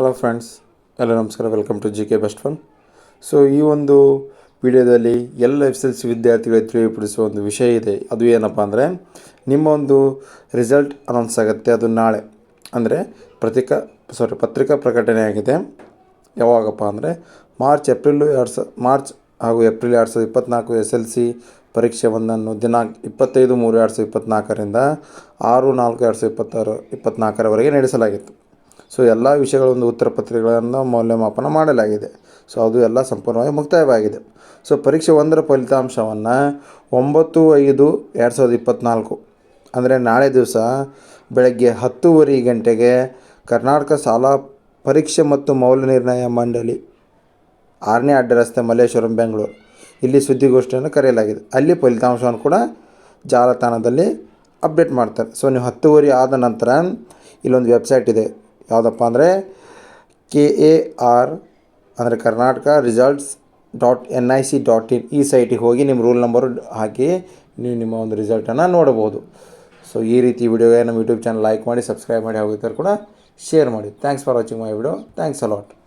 Hello friends ಎಲ್ಲ ನಮಸ್ಕಾರ. Welcome to G K best fun so ಈ ಒಂದು ವಿಡಿಯೋದಲ್ಲಿ ಎಲ್ಲ ಎಸ್ ಎಲ್ ಸಿ ವಿದ್ಯಾರ್ಥಿಗಳಿಗೆ ತಿಳಿಪಡಿಸುವ ಒಂದು ವಿಷಯ ಇದೆ. ಅದು ಏನಪ್ಪ ಅಂದರೆ, ನಿಮ್ಮ ಒಂದು ರಿಸಲ್ಟ್ ಅನೌನ್ಸ್ ಆಗುತ್ತೆ, ಅದು ನಾಳೆ. ಅಂದರೆ ಪತ್ರಿಕಾ ಸಾರಿ ಪತ್ರಿಕಾ ಪ್ರಕಟಣೆ ಆಗಿದೆ. ಯಾವಾಗಪ್ಪ ಅಂದರೆ ಮಾರ್ಚ್ ಏಪ್ರಿಲ್ ಎರಡು ಸ ಮಾರ್ಚ್ ಹಾಗೂ ಏಪ್ರಿಲ್ ಎರಡು ಸಾವಿರದ ಇಪ್ಪತ್ತ್ನಾಲ್ಕು ಎಸ್ ಎಲ್ ಸಿ ಪರೀಕ್ಷೆ ಒಂದನ್ನು ದಿನಾಂಕ ಇಪ್ಪತ್ತೈದು ಮೂರು ಎರಡು ಸಾವಿರದ ಇಪ್ಪತ್ತ್ನಾಲ್ಕರಿಂದ ಆರು ನಾಲ್ಕು ಎರಡು ಸಾವಿರದ ಇಪ್ಪತ್ತಾರು ಇಪ್ಪತ್ತ್ನಾಲ್ಕರವರೆಗೆ ನಡೆಸಲಾಗಿತ್ತು. ಸೊ ಎಲ್ಲ ವಿಷಯಗಳ ಒಂದು ಉತ್ತರ ಪತ್ರಿಕೆಗಳನ್ನು ಮೌಲ್ಯಮಾಪನ ಮಾಡಲಾಗಿದೆ. ಸೊ ಅದು ಎಲ್ಲ ಸಂಪೂರ್ಣವಾಗಿ ಮುಕ್ತಾಯವಾಗಿದೆ. ಸೊ ಪರೀಕ್ಷೆ ಒಂದರ ಫಲಿತಾಂಶವನ್ನು ಒಂಬತ್ತು ಐದು ಎರಡು ಸಾವಿರದ ಇಪ್ಪತ್ತ್ನಾಲ್ಕು ಅಂದರೆ ನಾಳೆ ದಿವಸ ಬೆಳಗ್ಗೆ ಹತ್ತೂವರೆ ಗಂಟೆಗೆ ಕರ್ನಾಟಕ ಶಾಲಾ ಪರೀಕ್ಷೆ ಮತ್ತು ಮೌಲ್ಯ ನಿರ್ಣಯ ಮಂಡಳಿ, ಆರನೇ ಅಡ್ಡ ರಸ್ತೆ ಮಲ್ಲೇಶ್ವರಂ, ಬೆಂಗಳೂರು. ಇಲ್ಲಿ ಸುದ್ದಿಗೋಷ್ಠಿಯನ್ನು ಕರೆಯಲಾಗಿದೆ. ಅಲ್ಲಿ ಫಲಿತಾಂಶವನ್ನು ಕೂಡ ಜಾಲತಾಣದಲ್ಲಿ ಅಪ್ಡೇಟ್ ಮಾಡ್ತಾರೆ. ಸೊ ನೀವು ಹತ್ತುವರೆ ಆದ ನಂತರ ಇಲ್ಲೊಂದು ವೆಬ್ಸೈಟ್ ಇದೆ. ಯಾವುದಪ್ಪ ಅಂದರೆ ಕೆ ಎ ಆರ್ ಅಂದರೆ Karnataka results dot N I C dot in ಈ ಸೈಟಿಗೆ ಹೋಗಿ ನಿಮ್ಮ ರೂಲ್ ನಂಬರು ಹಾಕಿ ನೀವು ನಿಮ್ಮ ಒಂದು ರಿಸಲ್ಟನ್ನು ನೋಡಬಹುದು. ಸೊ ಈ ರೀತಿ ವಿಡಿಯೋಗೆ ನಮ್ಮ ಯೂಟ್ಯೂಬ್ ಚಾನಲ್ ಲೈಕ್ ಮಾಡಿ ಸಬ್ಸ್ಕ್ರೈಬ್ ಮಾಡಿ ಹೋಗಿದ್ದಾರೆ ಕೂಡ ಶೇರ್ ಮಾಡಿ. Thanks for watching my video thanks a lot